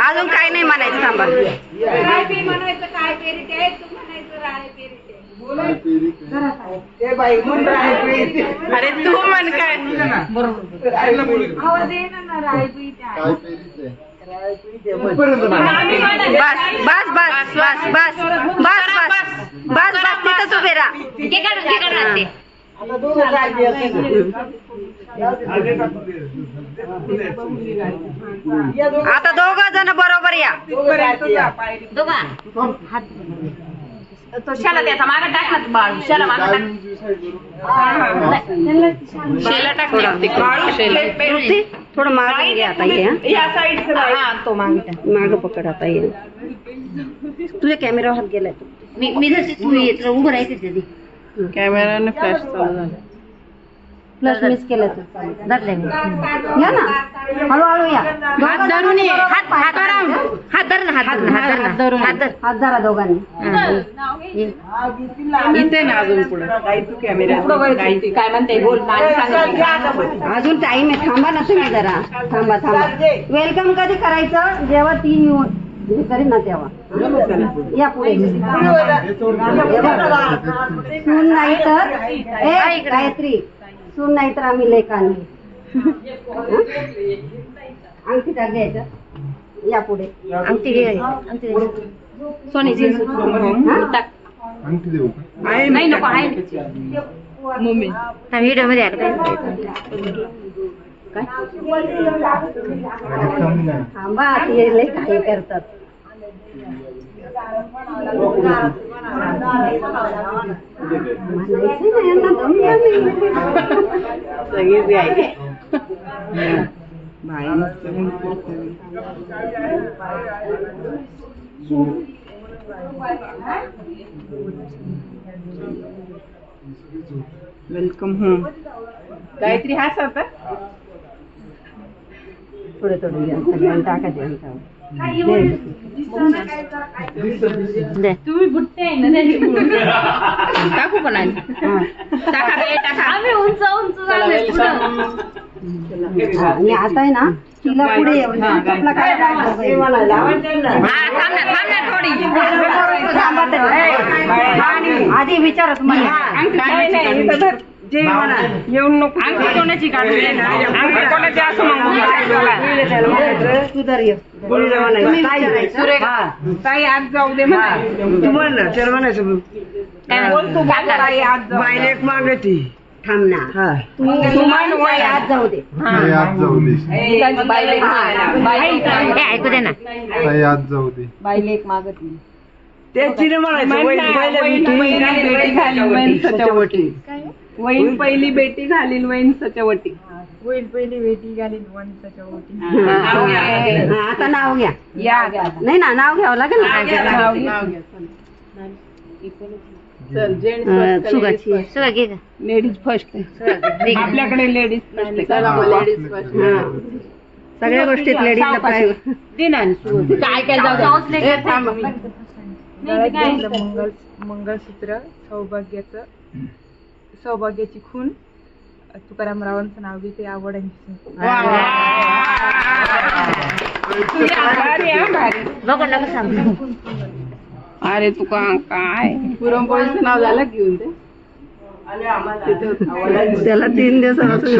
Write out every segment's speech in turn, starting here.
अजून काय नाही म्हणायचं थांबा. काय काय तू म्हणायचं राय पेरीट आहे. अरे तू म्हण काय? बस बस बस बस बस बस बस बस बस तिथंच उभे राहा. आता दोघ जण बरोबर या. तो शाला त्याचा मागे टाक ना तू बाळू. शाला मागे टाक. शेला टाक ना. श्रुती, थोडं मागे घे आता ये या हा तो मागे टाक. माग पकड आता ये. तुझ्या कॅमेरा हात गेलाय मी मी तू येत उभं राहायचं तिथे. कॅमेराने फ्लॅश चालू झाला. प्लस मिस केलं तू. धरले मी. या ना. हळूहळू या. हात धरून ये. हात हात हात धर ना हात धर हात धर हात धर. हात धरा दोघांनी. ये. इथे ना अजून पुढे. कॅमेरा काय म्हणते? बोल. नानी सांगितलं अजून टाइम आहे. थांबा ना तुम्ही जरा. थांबा थांबा. वेलकम कधी करायचं? जेव्हा तीन येऊन हे करीन ना तेव्हा. या पुढे. हे नाही तर ए गायत्री. सून नाही तर आम्ही लेखाने अंगठी टाक घ्यायचं या पुढे. अंगठी घे. अंगठी. सोनीची टाक. अंगठी देऊ का? नाही नको आहे. मम्मी. हा व्हिडिओमध्ये काय? करतात. म्हणायचं वेलकम होम। गायत्री हा सर थोडं थोडं टाका द्या आणि आम्ही उंच उंच झाले आता आहे ना तिला पुढे येऊन आधी विचारत तुम्हाला नाही, जे म्हणा येऊन नको. अंगठी कोणाची काढली अंगठी कोणाची असं मग. ताई आज जाऊ दे म्हणा. तू म्हण ना त्याला म्हणायचं बोल. तू बोल ताई आज जाऊ बायला एक मागती थांब ना. हा. तू आज जाऊ दे. आज जाऊ दे. हे ऐकू दे ना. आज जाऊ दे. मागत त्याची म्हणायचं वैन पहिल्या बेटी सचवटी वहीन पहिली बेटी घालील वहीन सचवटी हा, आता नाव घ्या. या नाही ना नाव घ्यावं लागेल ना. चल जेंट्स अं, सुगाची. सगळं घे गं. लेडीज फर्स्ट दे गं. आपल्याकडे लेडीज फर्स्ट चला लेडीज फर्स्ट हा. सगळ्या गोष्टीत लेडीजला पाहिजे. काय काय जाऊ दे. ए, थांब. मंगल मंगळसूत्र सौभाग्याचं. सौभाग्याची खून तुकाराम रावांचं नाव घेते आवड अरे तुका काय? पुरणपोळीचं नाव झालं घेऊन ते त्याला तीन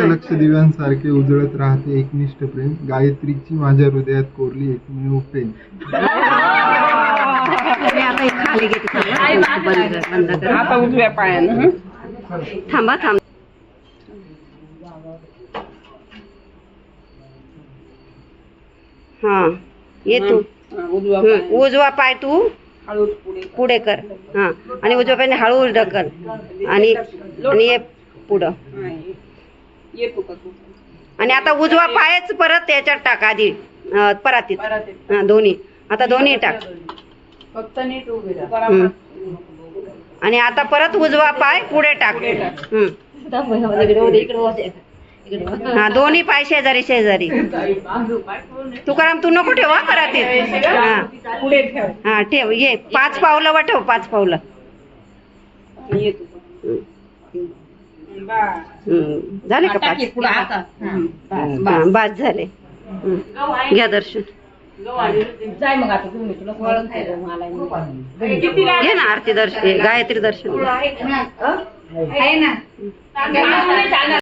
लक्ष दिव्यांसारखे उजळत राहते एकनिष्ठ प्रेम. गायत्रीची माझ्या हृदयात कोरली एकमेव प्रेम. आता उजव्या पायानं थांबा थांब. हा ये तू. उजवा पाय. उजवा तू. पुढे कर. हा आणि उजव्या पायाने हळू ढकल. आणि आणि ये पुढं. आणि आता उजवा पायच परत त्याच्यात टाक आधी. परातीत. हा दोन्ही. आता दोन्ही टाक. फक्त नीट उभी आणि आता परत उजवा पाय पुढे टाक. हं. हा दोन्ही पाय शेजारी शेजारी. तुकाराम तू नको ठेव हा परातीत हा. पुढे ठेव. हा ठेव ये. पाच पावलं वा ठेव पाच पावलं. ये तू हम्म. झाले. हम्म. घ्या दर्शन घे ना आरती दर्शन गायत्री दर्शन. आहे ना?